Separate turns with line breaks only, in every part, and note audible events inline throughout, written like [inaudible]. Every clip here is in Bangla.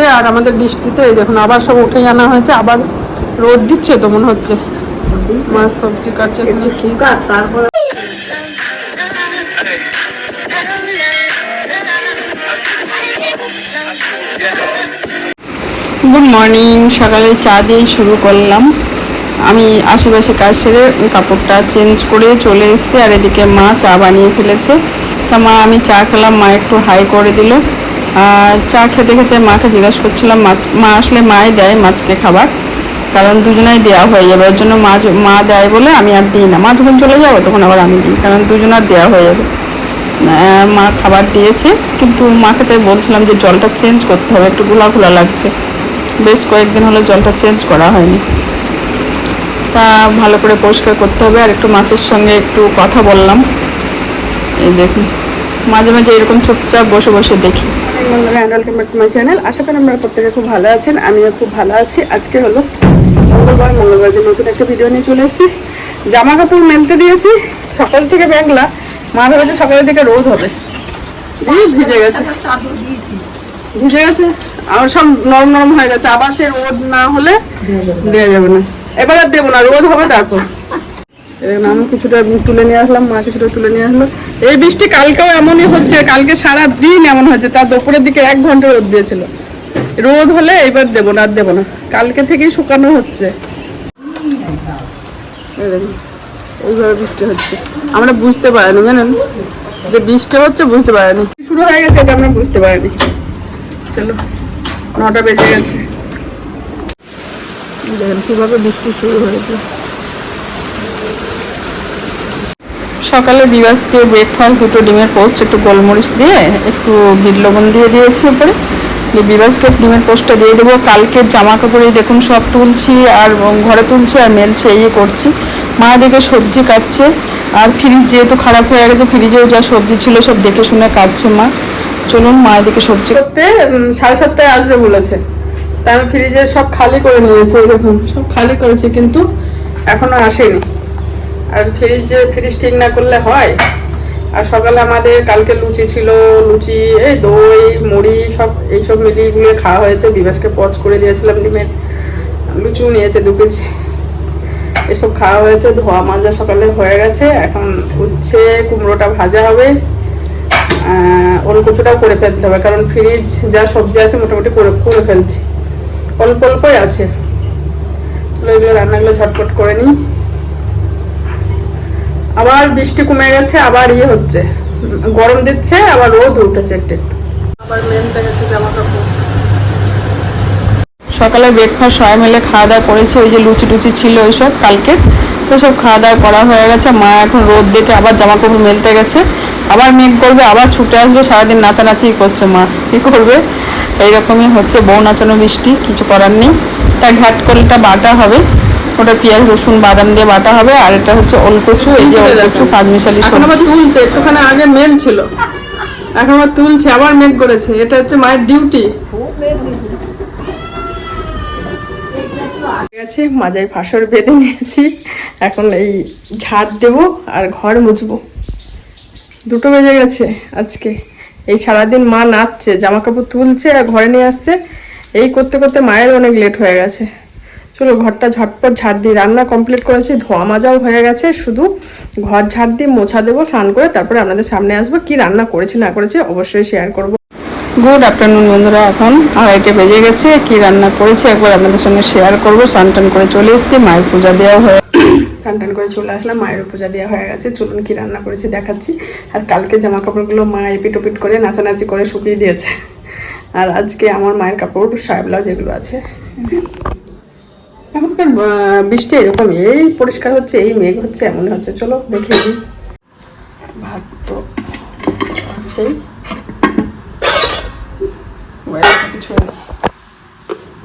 হচ্ছে আর আমাদের বৃষ্টিতে দেখুন আবার সব উঠে আনা হয়েছে আবার রোদ দিচ্ছে তো মনে হচ্ছে। মা সবজি কাটছে
তারপরে
গুড মর্নিং সকালে চা দিয়েই শুরু করলাম। আমি আশেপাশে কাজ সেরে কাপড়টা চেঞ্জ করে চলে এসেছি আর এদিকে মা চা বানিয়ে ফেলেছে। তা মা আমি চা খেলাম মা একটু হাই করে দিল। আর চা খেতে খেতে মাকে জিজ্ঞেস করছিলাম, মাছ, মা আসলে মাই দেয় মাছকে খাবার? কারণ দুজনাই দেওয়া হয়ে। যাবে ওর জন্য মা মা দেয় বলে আমি আর দিই না। মা যখন চলে যাব, তখন আবার আমি দিই, কারণ দুজনার দেওয়া হয়ে যাবে। মা খাবার দিয়েছে, কিন্তু মাকে তাই বলছিলাম যে জলটা চেঞ্জ করতে হবে, একটু ঘোলা ঘোলা লাগছে। বেশ কয়েকদিন হলো জলটা চেঞ্জ করা হয়নি। তা ভালো করে পরিষ্কার করতে হবে, আর একটু মাছের সঙ্গে একটু কথা বললাম। এই দেখুন, মাঝে মাঝে এরকম চুপচাপ বসে বসে দেখি। চ্যানেল। আশা খুব ভালো আছেন, আমিও খুব ভালো আছি। আজকে হলো নতুন একটা ভিডিও নিয়ে চলে জামা কাপড় মেলতে দিয়েছি, সকাল থেকে মেঘলা, মা ভেবেছে সকালের দিকে রোদ হবে। ভিজে গেছে। ভিজে গেছে? আর সব নরম নরম হয়ে গেছে। আবার সে রোদ না হলে দেওয়া যাবে না। এবার আর দেবো না, রোদ হবে তারপর। আমি কিছুটা তুলে নিয়ে আসলাম, মা কিছুটা তুলে নিয়ে আসলো। এই বৃষ্টি কালকেও এমনই হচ্ছে, কালকে সারা দিন এমন হয়েছে, তার দুপুরের দিকে এক ঘণ্টা রোদ দিয়েছিল। রোদ হলে এবার দেবো না, আর দেবো না। কালকে থেকেই শুকানো হচ্ছে। এই এইভাবে বৃষ্টি হচ্ছে। আমরা বুঝতে পারিনি, জানেন? যে বৃষ্টি হচ্ছে, বুঝতে পারিনি। শুরু হয়ে গেছে, এটা আমরা বুঝতে পারিনি। চলো, নটা বেজে গেছে। দেখেন, কীভাবে বৃষ্টি শুরু হয়েছে। সকালে বিবাসকে ব্রেকফাস্ট দুটো ডিমের পোস্ট, একটু গোলমরিচ দিয়ে, একটু বিট লবণ দিয়ে দিয়েছি উপরে। দিয়ে বিবাসকে ডিমের পোস্টটা দিয়ে দেবো। কালকের জামা কাপড় দেখুন সব তুলছি, আর ঘরে তুলছি, আর মেলছি, এই করছি। মা দিকে সবজি কাটছে, আর ফ্রিজ যেহেতু খারাপ হয়ে গেছে ফ্রিজেও যা সবজি ছিল সব দেখে শুনে কাটছে মা। চলুন, মা এদিকে সবজি করতে সাড়ে সাতটায় আসবে বলেছে। তা আমি ফ্রিজে সব খালি করে নিয়েছি দেখুন, সব খালি করেছে, কিন্তু এখনও আসেনি। আর ফ্রিজ যে ফ্রিজ ঠিক না করলে হয়? আর সকালে আমাদের কালকে লুচি ছিল, লুচি, এই দই, মুড়ি, সব এইসব মিলিয়ে গুলিয়ে খাওয়া হয়েছে। বিবাসকে পচ করে দিয়েছিলাম ডিমের। লুচিও নিয়েছে দু কেজি। এসব খাওয়া হয়েছে, ধোয়া মাজা সকালে হয়ে গেছে। এখন উচ্ছে, কুমড়োটা ভাজা হবে। ওলকচুটাও করে ফেলতে হবে, কারণ ফ্রিজ, যা সবজি আছে মোটামুটি করে করে ফেলছি। অল্প অল্পই আছে। এগুলো রান্নাগুলো ঝটপট করে নিই। আবার বৃষ্টি কমে গেছে আবার ইয়ে হচ্ছে। গরম দিচ্ছে আবার রোদ উঠেছে একটু একটু। আবার মেলতে গেছে জামা কাপড় সকালে ব্রেকফাস্ট সবাই মিলে খাওয়া দাওয়া করেছে ওই যে লুচি টুচি ছিল ওইসব কালকে। তো সব খাওয়া দাওয়া করা হয়ে গেছে মা এখন রোদ দেখে আবার জামা কাপড় মেলতে গেছে। আবার মেঘ করবে আবার ছুটে আসবে সারাদিন নাচানাচি করছে মা। কি করবে? এইরকমই হচ্ছে বউ নাচানো বৃষ্টি কিছু করার নেই। তা ঘাট কলটা বাটা হবে। ওটা পেঁয়াজ রসুন বাদাম দিয়ে বাটা হবে। আর এটা হচ্ছে ওলকচু এই যে ওলকচু পাঁচমিশালি সবজি। তুলছে একটুখানি আগে মেল ছিল। এখন আবার তুলছে আবার মেঘ করেছে। এটা হচ্ছে মায়ের ডিউটি। গেছে মাজায় ফাঁসর বেঁধে নিয়েছি। এখন এই ঝাড় দেব আর ঘর মুছবো। দুটো বেজে গেছে আজকে। এই সারাদিন মা নাচছে জামা কাপড় তুলছে আর ঘরে নিয়ে আসছে। এই করতে করতে মায়ের অনেক লেট হয়ে গেছে। চলো ঘরটা ঝটপট ঝাড় দিই রান্না কমপ্লিট করেছি, ধোয়া মাজাও হয়ে গেছে, শুধু ঘর ঝাড় দিয়ে মোছা দেবো, স্নান করে তারপরে আপনাদের সামনে আসব, কি রান্না করেছি না করেছি অবশ্যই শেয়ার করব। গুড আফটারনুন বন্ধুরা, এখন আড়াইটে বেজে গেছে, কি রান্না করেছি একবার আপনাদের সঙ্গে শেয়ার করব। স্নান টান করে চলে এসেছি, মায়ের পূজা দেওয়া হয়ে [coughs] টান টান করে চলে আসলাম মায়ের পূজা দেওয়া হয়ে গেছে, চলুন কি রান্না করেছি দেখাচ্ছি। আর কালকে জামা কাপড়গুলো মা এপিট ওপিট করে নাচানাচি করে শুকিয়ে দিয়েছে। আর আজকে আমার মায়ের কাপড় সাহেব ব্লাউজ এগুলো আছে। এখনকার বৃষ্টি এরকম এই পরিষ্কার হচ্ছে, এই মেঘ হচ্ছে এমন হচ্ছে। চলো, দেখে নিই। ভাত তো আছেই। কিছু নেই।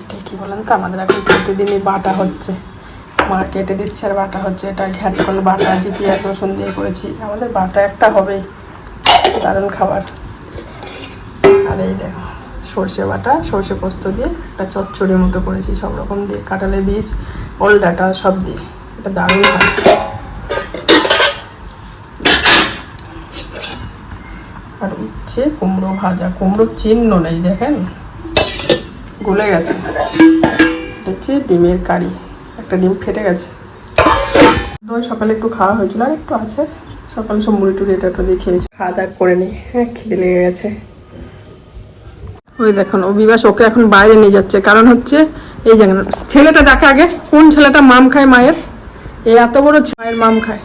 এটাই কি বলেন তো, আমাদের এখন প্রতিদিনই বাটা হচ্ছে। মা কেটে দিচ্ছে আর বাটা হচ্ছে, এটা ঘ্যাটকল বাটা পেঁয়াজ রসুন দিয়ে করেছি। আমাদের বাটা একটা হবেই, দারুণ খাবার। আর এই দেখো। সর্ষে বাটা, সর্ষে পোস্ত দিয়ে একটা চচ্চড়ির মতো করেছি, সব রকম দিয়ে। কাঁঠালের বীজ ওল ডাটা সব দিয়ে। এটা দারুণ হয়। আর উচ্ছে, কুমড়ো ভাজা। কুমড়ো চিহ্ন নেই, দেখেন?
গলে গেছে। এটা হচ্ছে ডিমের কারি। একটা ডিম ফেটে গেছে। দই সকালে একটু খাওয়া হয়েছিল, আর একটু আছে। সকালে সব মুড়ি টুড়ি এটা দিয়ে খেয়েছি। খাওয়া দাওয়া করে নিই। হ্যাঁ খিদে লেগে গেছে। ওই দেখুন, অভিবাস ওকে এখন বাইরে নিয়ে যাচ্ছে। কারণ হচ্ছে, এই যে ছেলেটা দেখা আগে, কোন ছেলেটা মাম খায় মায়ের? এই এত বড় মায়ের মাম খায়।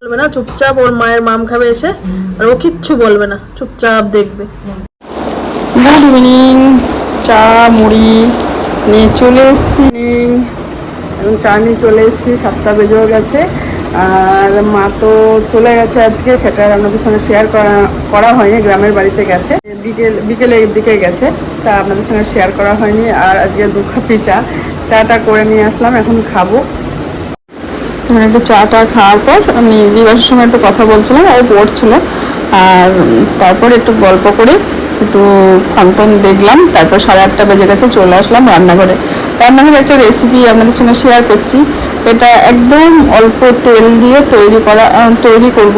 বলবে না, চুপচাপ ওর মায়ের মাম খাবে এসে, আর ও কিচ্ছু বলবে না, চুপচাপ দেখবে। গুড ইভিনিং, চা, মুড়ি নিয়ে চলে এসেছি। এবং চা নিয়ে চলে এসেছি, সাতটা বেজেও গেছে। আর মা তো চলে গেছে আজকে, সেটা আপনাদের সঙ্গে শেয়ার করা হয়নি, গ্রামের বাড়িতে গেছে। বিকেল বিকেলের দিকে গেছে, তা আপনাদের সঙ্গে শেয়ার করা হয়নি। আর আজকে দু কাপি চা চাটা করে নিয়ে আসলাম, এখন খাব। একটু চাটা খাওয়ার পর আমি বিবাসের সঙ্গে একটু কথা বলছিলাম, ও পড়ছিল। আর তারপর একটু গল্প করে, একটু ফোন দেখলাম, তারপর সাড়ে আটটা বেজে গেছে, চলে আসলাম রান্নাঘরে। রান্নাঘরে একটা রেসিপি আপনাদের সঙ্গে শেয়ার করছি। এটা একদম অল্প তেল দিয়ে তৈরি করা তৈরি করব।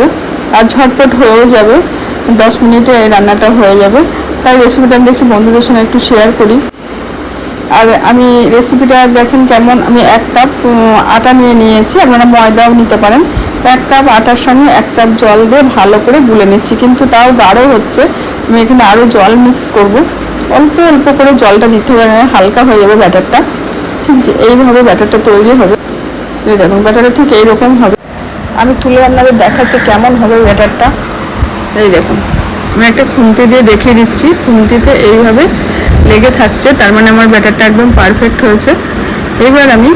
আর ঝটপট হয়েও যাবে। দশ মিনিটে এই রান্নাটা হয়ে যাবে। তাই রেসিপিটা আমি দেখছি বন্ধুদের সঙ্গে একটু শেয়ার করি। আর আমি রেসিপিটা দেখেন কেমন। আমি এক কাপ আটা নিয়ে নিয়েছি। আপনারা ময়দাও নিতে পারেন। এক কাপ আটার সঙ্গে এক কাপ জল দিয়ে ভালো করে গুলে নিচ্ছি। কিন্তু তাও গাঢ় হচ্ছে। আমি এখানে আরও জল মিক্স করব। অল্প অল্প করে জলটা দিতে না হালকা হয়ে যাবে ব্যাটারটা ঠিক এইভাবে ব্যাটারটা তৈরি হবে। দেখুন ব্যাটারটা ঠিক এইরকম হবে। আমি তুলে আপনাদের দেখাচ্ছি কেমন হবে ব্যাটারটা এই দেখুন, আমি একটা খুন্তি দিয়ে দেখিয়ে দিচ্ছি। খুন্তিতে এইভাবে লেগে থাকছে, তার মানে আমার ব্যাটারটা একদম পারফেক্ট হয়েছে। এবার আমি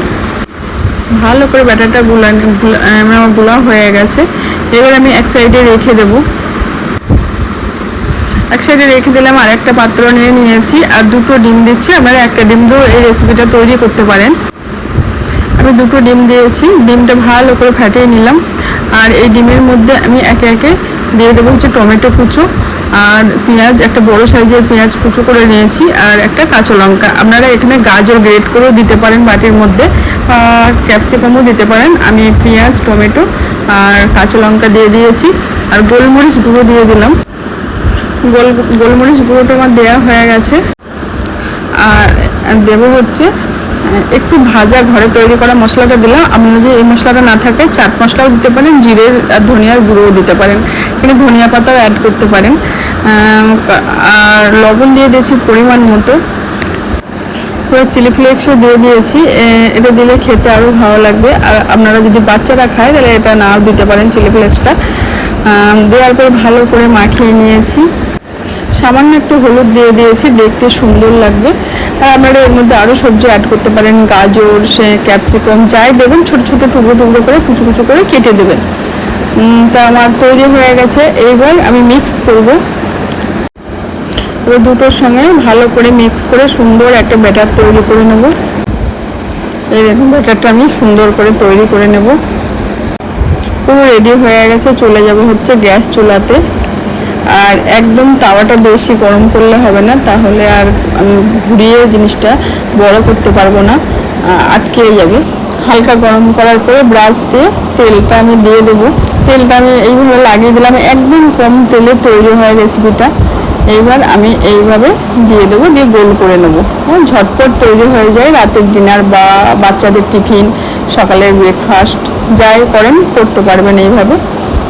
ভালো করে ব্যাটারটা গুলা আমারগুলা হয়ে গেছে। এবার আমি এক সাইডে রেখে দেবো। এক সাইডে রেখে দিলাম আর একটা পাত্র নিয়ে নিয়েছি, আর দুটো ডিম দিচ্ছি। আপনারা একটা ডিম দিয়েও এই রেসিপিটা তৈরি করতে পারেন। আমি দুটো ডিম দিয়েছি। ডিমটা ভালো করে ফাটিয়ে নিলাম। আর এই ডিমের মধ্যে আমি একে একে দিয়ে দেবো হচ্ছে টমেটো কুচো আর পেঁয়াজ, একটা বড় সাইজের পেঁয়াজ কুচো করে নিয়েছি আর একটা কাঁচা লঙ্কা। আপনারা এখানে গাজর গ্রেট করেও দিতে পারেন বাটির মধ্যে ক্যাপসিকামও দিতে পারেন। আমি পেঁয়াজ, টমেটো আর কাঁচা লঙ্কা দিয়ে দিয়েছি আর গোলমরিচ গুঁড়ো দিয়ে দিলাম। গোল গোলমরিচ গুঁড়োটা আমার দেওয়া হয়ে গেছে। আর দেবো হচ্ছে একটু ভাজা ঘরে তৈরি করা মশলাটা দিলাম। আপনি যদি এই মশলাটা না থাকে চাট মশলাও দিতে পারেন, জিরের আর ধনিয়ার গুঁড়োও দিতে পারেন। এখানে ধনিয়া পাতাও অ্যাড করতে পারেন। আর লবণ দিয়ে দিয়েছি পরিমাণ মতো। চিলি ফ্লেক্সও দিয়ে দিয়েছি। এটা দিলে খেতে আরও ভালো লাগবে। আর আপনারা যদি বাচ্চারা খায়, তাহলে এটা নাও দিতে পারেন চিলি ফ্লেক্সটা দেওয়ার পর ভালো করে মাখিয়ে নিয়েছি। সামান্য একটু হলুদ দিয়ে দিয়েছি, দেখতে সুন্দর লাগবে। আর আপনারা এর মধ্যে আরও সবজি অ্যাড করতে পারেন, গাজর, সে ক্যাপসিকাম যাই দেবেন, ছোট ছোট টুকরো টুকরো করে, কুচু কুচু করে কেটে দেবেন। তা আমার তৈরি হয়ে গেছে। এইবার আমি মিক্স করব। এবার দুটোর সঙ্গে ভালো করে মিক্স করে সুন্দর একটা ব্যাটার তৈরি করে নেব। এই দেখুন ব্যাটারটা আমি সুন্দর করে তৈরি করে নেব। পুরো রেডি হয়ে গেছে, চলে যাব হচ্ছে গ্যাস চুলাতে। আর একদম তাওয়াটা বেশি গরম করলে হবে না তাহলে আর আমি ঘুরিয়ে জিনিসটা বড় করতে পারব না আটকে যাবে। হালকা গরম করার পরে ব্রাশ দিয়ে তেলটা আমি দিয়ে দেবো। তেলটা আমি এইভাবে লাগিয়ে দিলাম একদম কম তেলে তৈরি হয় রেসিপিটা এইবার আমি এইভাবে দিয়ে দেবো দিয়ে গোল করে নেব। হ্যাঁ, ঝটপট তৈরি হয়ে যায় রাতের ডিনার বা বাচ্চাদের টিফিন সকালের ব্রেকফাস্ট যাই করেন করতে পারবেন এইভাবে।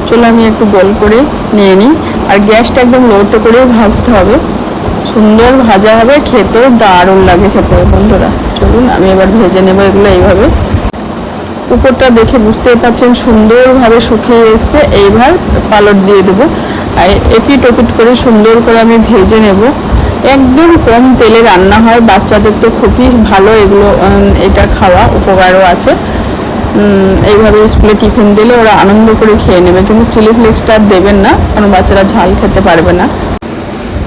চলো আমি একটু গোল করে নিয়ে নিই। আর গ্যাসটা একদম লোতে করেই ভাজতে হবে। সুন্দর ভাজা হবে, খেতেও দারুণ লাগে খেতে, বন্ধুরা। চলুন, আমি এবার ভেজে নেব এগুলো এইভাবে। উপরটা দেখে বুঝতেই পারছেন, সুন্দরভাবে শুকিয়ে এসছে। এইবার পালট দিয়ে দেবো। আর এপিট ওপিট করে সুন্দর করে আমি ভেজে নেব। একদম কম তেলে রান্না হয়, বাচ্চাদের তো খুবই ভালো এগুলো এটা খাওয়া, উপকারও আছে। এইভাবে স্কুলে টিফিন দিলে ওরা আনন্দ করে খেয়ে নেবে। কিন্তু চিলি ফ্লেক্সটা আর দেবেন না, কারণ বাচ্চারা ঝাল খেতে পারবে না।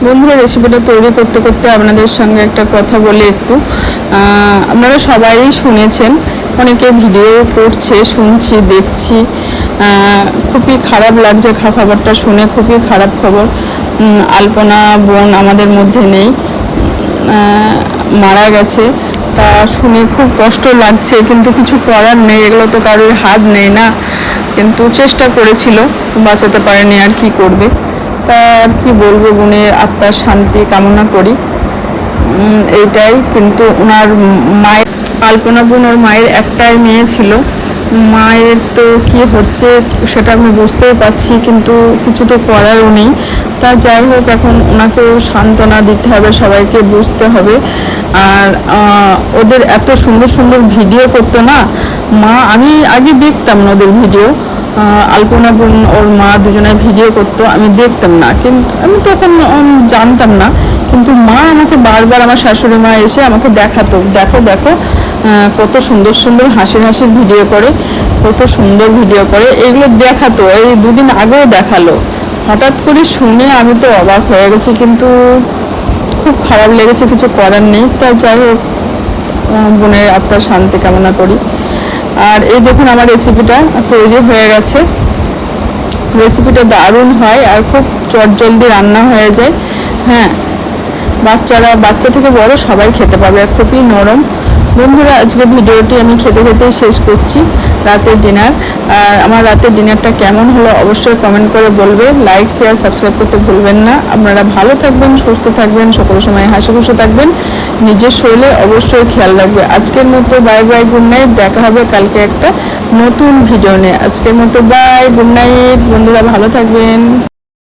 বন্ধুরা, রেসিপিটা তৈরি করতে করতে আপনাদের সঙ্গে একটা কথা বলি একটু। আপনারা সবাই শুনেছেন, অনেকে ভিডিও করছে, শুনছি, দেখছি। খুবই খারাপ লাগছে খবরটা শুনে, খুবই খারাপ খবর। আলপনা, বোন আমাদের মধ্যে নেই। মারা গেছে। তা শুনে খুব কষ্ট লাগছে, কিন্তু কিছু করার নেই, এগুলো তো কারোর হাত নেই না। কিন্তু চেষ্টা করেছিল, বাঁচাতে পারেনি, আর কি করবে? তা আর কি বলব বোনের আত্মার শান্তি কামনা করি। এইটাই, কিন্তু ওনার মায়ের কল্পনা বোন ওর মায়ের একটাই মেয়ে ছিল। মায়ের তো কি হচ্ছে সেটা আমি বুঝতেই পারছি, কিন্তু কিছু তো করারও নেই। তা যাই হোক, এখন ওনাকেও সান্ত্বনা দিতে হবে, সবাইকে বুঝতে হবে। আর ওদের এত সুন্দর সুন্দর ভিডিও করতো না? মা, আমি আগে দেখতাম না ওদের ভিডিও। আলপনা বোন, ওর মা দুজনে ভিডিও করতো, আমি দেখতাম না। কিন্তু আমি তখন জানতাম না। কিন্তু মা আমাকে বারবার আমার শাশুড়ি মা এসে আমাকে দেখাতো, দেখো দেখো কত সুন্দর সুন্দর হাসির হাসির ভিডিও করে, কত সুন্দর ভিডিও করে, এগুলো দেখাতো, এই দুদিন আগেও দেখাল। হঠাৎ করে শুনে আমি তো অবাক হয়ে গেছি, কিন্তু খুব খারাপ লেগেছে, কিছু করার নেই। তা যাই হোক বোনের আত্মার শান্তি কামনা করি। আর এই দেখুন আমার রেসিপিটা তৈরি হয়ে গেছে। রেসিপিটা দারুণ হয়, আর খুব চটজলদি রান্না হয়ে যায়। হ্যাঁ বাচ্চারা, বাচ্চা থেকে বড় সবাই খেতে পারবে আর খুবই নরম। বন্ধুরা আজকে ভিডিওটি আমি খেতে খেতে শেষ করছি, রাতের ডিনার। আর আমার রাতের ডিনারটা কেমন হলো অবশ্যই কমেন্ট করে বলবে। লাইক শেয়ার সাবস্ক্রাইব করতে ভুলবেন না। আপনারা ভালো থাকবেন, সুস্থ থাকবেন, সকল সময় হাসি খুশি থাকবেন। নিজের শরীরে অবশ্যই খেয়াল রাখবে। আজকের মতো বাই বাই গুড নাইট দেখা হবে কালকে একটা নতুন ভিডিও নিয়ে। আজকের মতো বাই গুড নাইট বন্ধুরা, ভালো থাকবেন।